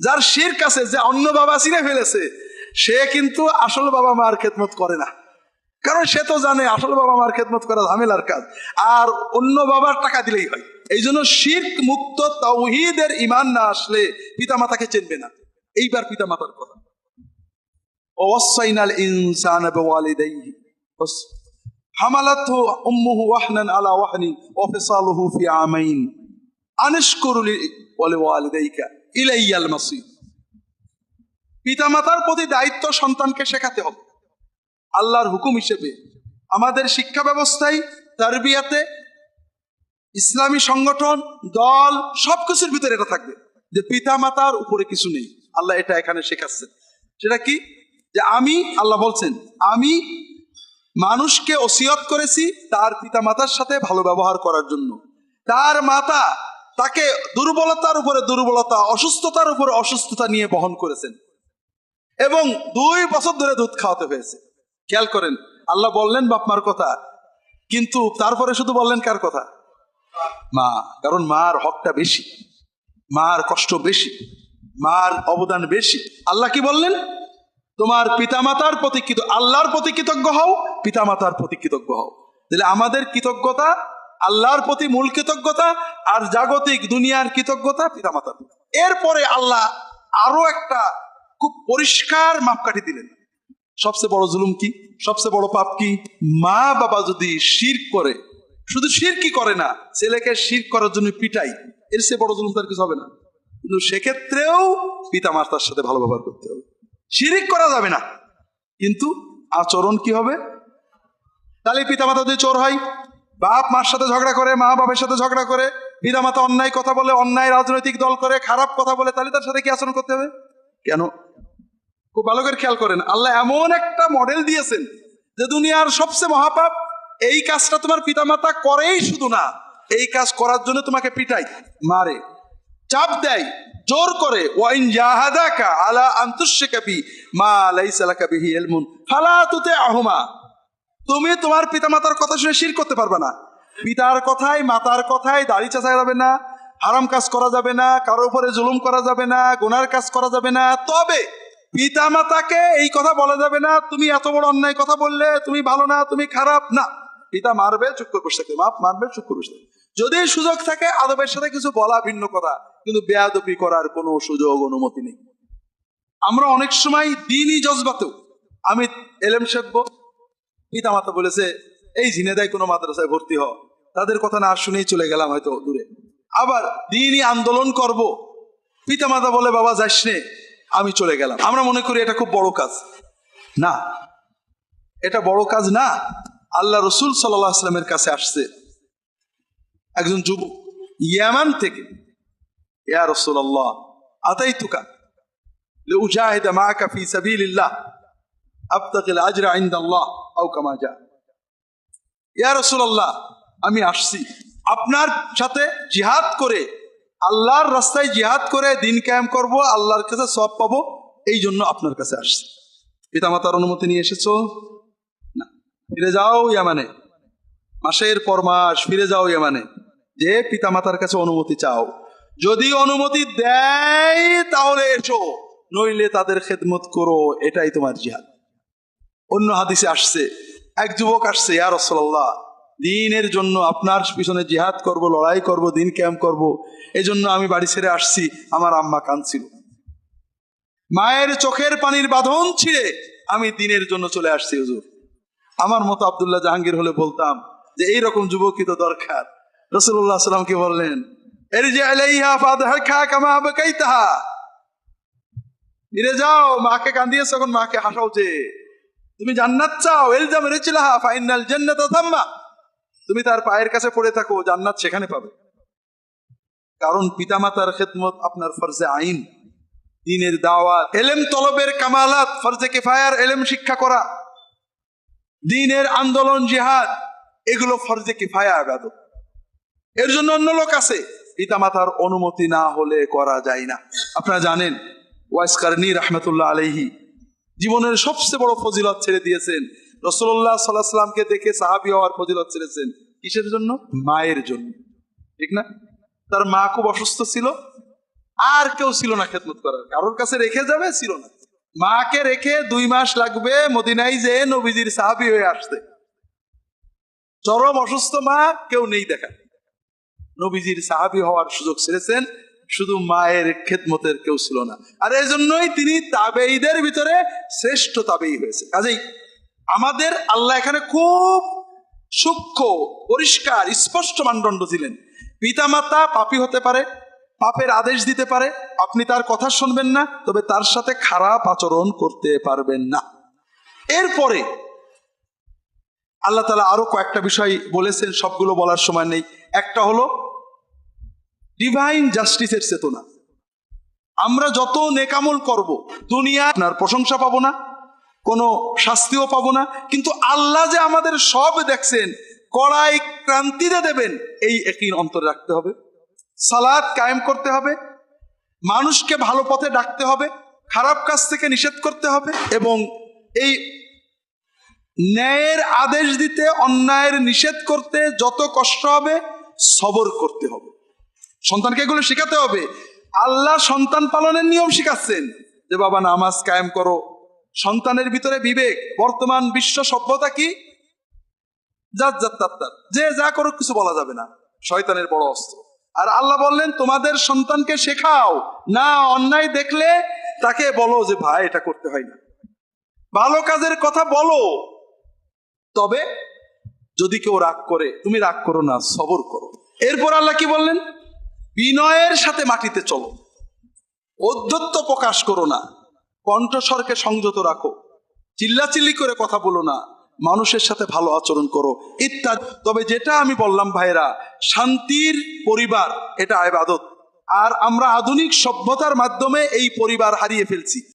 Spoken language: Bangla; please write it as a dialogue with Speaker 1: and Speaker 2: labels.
Speaker 1: যার শির কাছে যে অন্য বাবা চিনে ফেলেছে, সে কিন্তু আসল বাবা মার খেদমত করে না। কারণ সে তো জানে আসল বাবা মার খেদমত করা ঝামেলার কাজ, আর অন্য বাবার টাকা দিলেই হয়। এই জন্য শির্ক মুক্ত তৌহিদের ইমান না আসলে পিতা মাতাকে চেনবে না। এইবার পিতা মাতার কথা। ওয়াসাইনাল ইনসান বিওয়ালিদাইহি। উম্মুহু ওয়াহনান আলা ওয়াহনি ওয়া ফিসালুহু ফি আমাইন। আনিশকুর লি ওয়ালিদাইকা ইলাইয়াল মাসির পিতামাতার প্রতি দায়িত্ব সন্তানকে শেখাতে হবে। আল্লাহর হুকুম হিসেবে। আমাদের শিক্ষা ব্যবস্থায়, তারবিয়াতে, ইসলামী সংগঠন, দল, সবকিছুর ভিতরে এটা থাকবে। যে পিতা মাতার উপরে কিছু নেই। আল্লাহ এটা এখানে শেখাচ্ছে। সেটা কি? যে আমি, আল্লাহ বলছেন, আমি মানুষকে ওসিয়ত করেছি তার পিতা মাতার সাথে ভালো ব্যবহার করার জন্য। তার মাতা তাকে দুর্বলতার উপরে দুর্বলতা, অসুস্থতার উপরে অসুস্থতা নিয়ে বহন করেছেন। এবং দুই বছর ধরে দুধ খাওয়াতে হয়েছে। খেয়াল করেন, আল্লাহ বললেন বাপমার কথা, কিন্তু তারপরে শুধু বললেন কার কথা? মা, কারণ মার হকটা বেশি, মার কষ্ট বেশি, মার অবদান বেশি। আল্লাহ কি বললেন? তোমার পিতামাতার প্রতি আল্লাহর প্রতি কৃতজ্ঞ হও, পিতামাতার প্রতি কৃতজ্ঞ হও। তাহলে আমাদের কৃতজ্ঞতা আল্লাহর প্রতি মূল কৃতজ্ঞতা আর জাগতিক দুনিয়ার কৃতজ্ঞতা পিতামাতার। এরপরে আল্লাহ আরও একটা খুব পরিষ্কার মাপকাঠি দিলেন। সবচেয়ে বড় জুলুম কি? সবচেয়ে বড় পাপ কি? মা বাবা যদি শির করে, শুধু শির কি করে না, ছেলেকে শির করার জন্য পিটাই এর চেয়ে বড় জুলুম তার কিছু হবে না। কিন্তু সেক্ষেত্রেও পিতা মাতার সাথে ভালো ব্যবহার করতে হবে। শিরিক করা যাবে না। কিন্তু আচরণ কি হবে? তাহলে পিতা মাতা যদি চোর হয় বাপ মার সাথে ঝগড়া করে, মা বাবার সাথে ঝগড়া করে পিতা মাতা অন্যায় কথা বলে, অন্যায় রাজনৈতিক দল করে, খারাপ কথা বলে, তাহলে তার সাথে কি আচরণ করতে হবে? কেন? খুব ভালো করে খেয়াল করেন, আল্লাহ এমন একটা মডেল দিয়েছেন যে দুনিয়ার সবচেয়ে মহাপাপ, এই কাজটা তোমার পিতামাতা করেই শুধু না, এই কাজ করার জন্য তোমাকে পিটাই মারে, চাপ দেয়, জোর করে, ওয়াইন জাহাদাকা আলা আন্তুশিকা বি মা লাইসা লাকা বিহি ইলমুন, ফালা তুতে আহুমা তুমি তোমার পিতামাতার কথা শুনে শির করতে পারবে না। পিতার কথায়, মাতার কথায় দাড়ি চাচা যাবে না, হারাম কাজ করা যাবে না, কারও উপরে জুলুম করা যাবে না, গোনার কাজ করা যাবে না। তবে পিতা মাতাকে এই কথা বলা যাবে না, তুমি এত বড় অন্যায় কথা বললে, তুমি ভালো না, তুমি খারাপ না। পিতা মারবে চুপ করে বসে থাকবে মাপ মারবে চুপ করে বসে থাকবে যদি সুযোগ থাকে, আদবের সাথে কিছু বলা ভিন্ন কথা, কিন্তু বেয়াদপি করার কোনো সুযোগ, অনুমতি নেই। আমরা অনেক সময় দিনই জজবাতেও, আমি এলেম শেখবো পিতা মাতা বলেছে এই ঝিনেদায় কোনো মাদ্রাসায় ভর্তি হ তাদের কথা না শুনেই চলে গেলাম হয়তো দূরে আবার দিনই আন্দোলন করব পিতা মাতা বলে বাবা যাস নে আমি চলে গেলাম আমরা মনে করি এটা খুব বড় কাজ না এটা বড় কাজ না আল্লাহ রসুল সাল্লাহ আসলামের কাছে আসছে একজন যুবক ইয়ামান থেকে ইয়া রসুল আল্লাহ আতাই তুকা لأجاهد معك في سبيل الله أبتغي الأجر عند الله আউকামাজা ইয়া রসুল্লাহ আমি আসছি। আপনার সাথে জিহাদ করে, আল্লাহর রাস্তায় জিহাদ করে দিন ক্যাম্প করব, আল্লাহর কাছে সব পাবো, এই জন্য আপনার কাছে আসছি। পিতামাতার অনুমতি নিয়ে এসেছ? না। ফিরে যাও ইয়ামানে। মাসের পর মাস ফিরে যাও ইয়ামানে। যে পিতামাতার কাছে অনুমতি চাও, যদি অনুমতি দেয় তাহলে এসো, নইলে তাদের খেদমত করো, এটাই তোমার জিহাদ। অন্য হাদিসে আসছে, এক যুবক আসছে, ইয়া রসল্লাহ দিনের জন্য আপনার পিছনে জিহাদ করব, লড়াই করব, দিন ক্যাম্প করব এই জন্য আমি বাড়ি ছেড়ে আসছি, আমার আম্মা কাঁদছিল। মায়ের চোখের পানির বাঁধন ছিঁড়ে আমি দিনের জন্য চলে আসছি, হুজুর। আমার মতো আবদুল্লাহ জাহাঙ্গীর হলে বলতাম যে এই এইরকম যুবকই তো দরকার। রসুল্লাহ সাল্লামকে বললেন এর যে কামা বাকাইতাহা ফিরে যাও, মাকে কান্দিয়েছ এখন, মাকে হাসাও যে। তুমি জান্নাত চাও এলজাম রেচিলাহা ফাইনাল জান্নাত থাম্মা তুমি তার পায়ের কাছে পড়ে থাকো, জান্নাত সেখানে পাবে। কারণ পিতামাতার খেদমত আপনার ফরজে আইন। দিনের দাওয়াত, এলেম তলবের কামালাত, ফরজে কেফায়ার, এলেম শিক্ষা করা। দিনের আন্দোলন, জিহাদ, এগুলো ফরজে কিফায়া, আবাদত। এর জন্য অন্য লোক আছে। পিতামাতার অনুমতি না হলে করা যায় না। আপনারা জানেন ওয়াইস কারনি রহমতুল্লাহ আলহি জীবনের সবচেয়ে বড় ফজিলত ছেড়ে দিয়েছেন। রসুল্লাহ সাল্লাহ সাল্লামকে দেখে সাহাবি হওয়ার ফজিলত ছেড়েছেন। কিসের জন্য? মায়ের জন্য। ঠিক না? তার মা খুব অসুস্থ ছিল। আর কেউ ছিল না খেদমত করার। কারোর কাছে রেখে যাবে, ছিল না। মাকে রেখে দুই মাস লাগবে মদিনাই যে নবীজির সাহাবি হয়ে আসতে। চরম অসুস্থ মা, কেউ নেই দেখা। নবীজির সাহাবি হওয়ার সুযোগ ছেড়েছেন। শুধু মায়ের খেদমতের কেউ ছিল না। আর এই জন্যই তিনি তাবেইদের ভিতরে শ্রেষ্ঠ তাবেই হয়েছে। কাজেই আমাদের আল্লাহ এখানে খুব সূক্ষ্ম, পরিষ্কার, স্পষ্ট মানদণ্ড দিলেন। পিতামাতা পাপী হতে পারে, পাপের আদেশ দিতে পারে, আপনি তার কথা শুনবেন না, তবে তার সাথে খারাপ আচরণ করতে পারবেন না। এরপরে আল্লাহ তালা আরও কয়েকটা বিষয় বলেছেন, সবগুলো বলার সময় নেই। একটা হলো ডিভাইন জাস্টিসের চেতনা। আমরা যত নেকামল করব, দুনিয়া আপনার প্রশংসা পাবো না, কোনো শাস্তিও পাবো না, কিন্তু আল্লাহ যে আমাদের সব দেখছেন, কড়াই ক্রান্তিতে দেবেন, এই একই অন্তরে রাখতে হবে। সালাদ কায়েম করতে হবে, মানুষকে ভালো পথে ডাকতে হবে, খারাপ কাজ থেকে নিষেধ করতে হবে এবং এই ন্যায়ের আদেশ দিতে, অন্যায়ের নিষেধ করতে যত কষ্ট হবে, সবর করতে হবে। সন্তানকে এগুলো শেখাতে হবে। আল্লাহ সন্তান পালনের নিয়ম শিখাচ্ছেন যে, বাবা, নামাজ কায়েম করো। সন্তানের ভিতরে বিবেক, বর্তমান বিশ্ব সভ্যতা কি? যাত যাত তাত তাত। যে যা করো কিছু বলা যাবে না। শয়তানের বড় অস্ত্র। আর আল্লাহ বললেন, তোমাদের সন্তানকে শেখাও। না অন্যায় দেখলে তাকে বলো যে, ভাই, এটা করতে হয় না। ভালো কাজের কথা বলো। তবে যদি কেউ রাগ করে, তুমি রাগ করো না, সবর করো। এরপর আল্লাহ কি বললেন? বিনয়ের সাথে মাটিতে চলো। অধ্যত্ব প্রকাশ করো না। কণ্ঠস্বরকে সংযত রাখো। চিল্লাচিল্লি করে কথা বলো না। মানুষের সাথে ভালো আচরণ করো। ইত্যাদি। তবে যেটা আমি বললাম ভাইরা শান্তির পরিবার, এটা আবাদত। আর আমরা আধুনিক সভ্যতার মাধ্যমে এই পরিবার হারিয়ে ফেলছি।